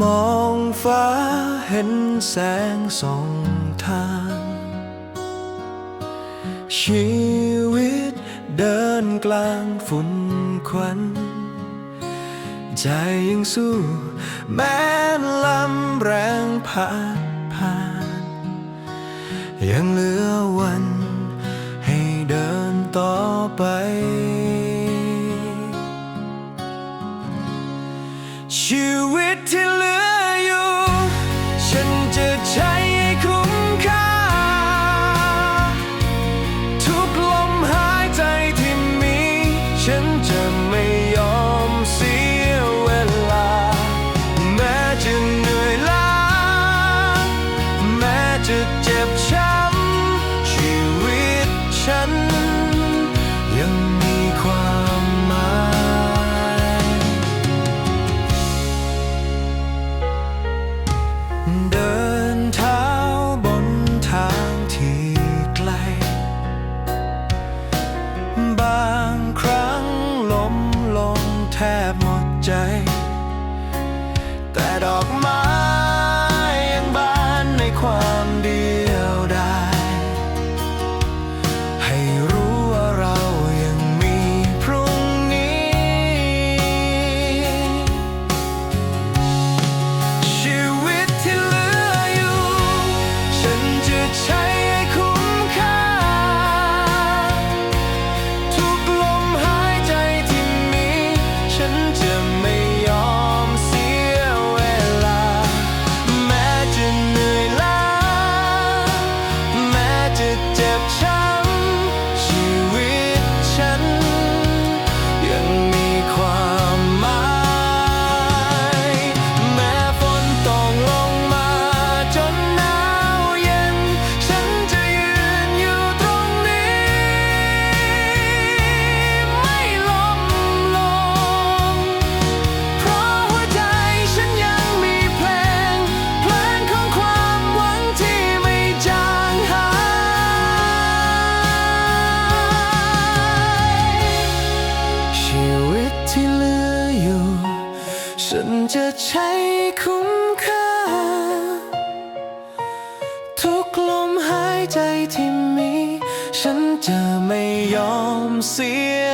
มองฟ้าเห็นแสงส่องทาง ชีวิตเดินกลางฝุ่นควันใจยังสู้ แม้ลำแรงพัดผ่าน ยังเหลือวันให้เดินต่อไป ชีวิตที่เหลืออยู่ ฉันจะใช้ให้คุ้มค่า ทุกลมหายใจที่มี ฉัน ฉันจะใช้คุ้มค่า ทุกลมหายใจที่มี ฉันจะไม่ยอมเสีย